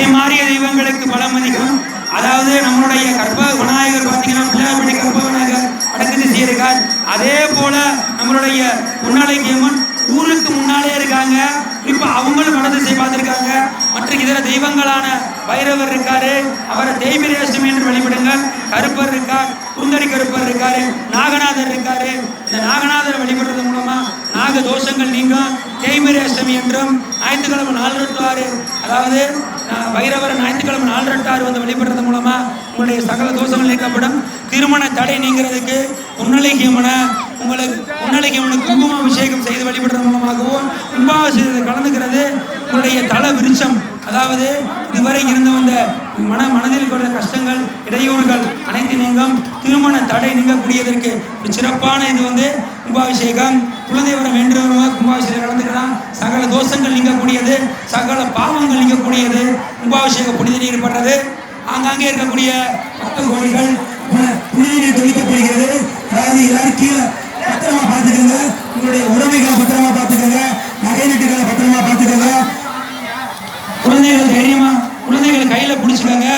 திசை மாறிய தெய்வங்களுக்கு பலம் அதிகம் அதாவது நம்மளுடைய கற்ப விநாயகர் பார்த்தீங்கன்னா பிள்ளையார்படி கற்ப விநாயகர் வடக்கு திசை இருக்கார் அதே போல நம்மளுடைய முன்னாளைக்கு ஊருக்கு முன்னாலே இருக்காங்க. இப்போ அவங்களும் வட பார்த்துருக்காங்க. மற்ற இதர தெய்வங்களான பைரவர் இருக்காரு. அவரை தேய்பிரேசம் என்று வழிபடுங்கள் கருப்பர் இருக்கார். குந்தரி கருப்பர் இருக்காரு. நாகநாதர் இருக்காரு. இந்த நாகநாதரை வழிபடுறது மூலமா நாக தோஷங்கள் நீங்கும். தேய்மரி அஷ்டமி என்றும் ஞாயிற்றுக்கிழமை நாலு ரெண்டு ஆறு. அதாவது வைரவரன் ஞாயிற்றுக்கிழமை நாலு ரெண்டு ஆறு வந்து வழிபடுறது மூலமா உங்களுடைய சகல தோஷங்கள் நீக்கப்படும். திருமண தடை நீங்கிறதுக்கு உன்னலைகியமனை உங்களுக்கு உன்னலைகியமனுக்கு குங்கும அபிஷேகம் செய்து வழிபடுறது மூலமாகவும் கும்பாபிஷேகத்தில் கலந்துக்கிறது. உங்களுடைய தல விருட்சம் அதாவது இதுவரை இருந்து வந்த மன மனதில் கொண்ட கஷ்டங்கள் இடையூறுகள் அனைத்து நீங்கும். திருமண தடை நீங்கக்கூடியதற்கு சிறப்பான இது வந்து கும்பாபிஷேகம். குலதெய்வரம் வேண்டுகிறவங்க கும்பாபிஷேகம் கலந்துக்கலாம். தோஷங்கள் நீங்கக்கூடியது சகல பாவங்கள் நீங்கக்கூடியது கும்பாபிஷேக புனித நீர் படுறது ஆங்காங்கே இருக்கக்கூடிய பக்த கோடிகள் புனித நீர் தெளிக்கப்படுகிறது அதாவது எல்லாரும் கீழே பத்திரமா பார்த்துக்கோங்க. உங்களுடைய உறவைகளை பத்திரமா பார்த்துக்கோங்க. நகை நட்டுகளை பத்திரமா பார்த்துக்கோங்க. குழந்தைகள் தைரியமா குழந்தைகளை கையில பிடிச்சுக்கோங்க.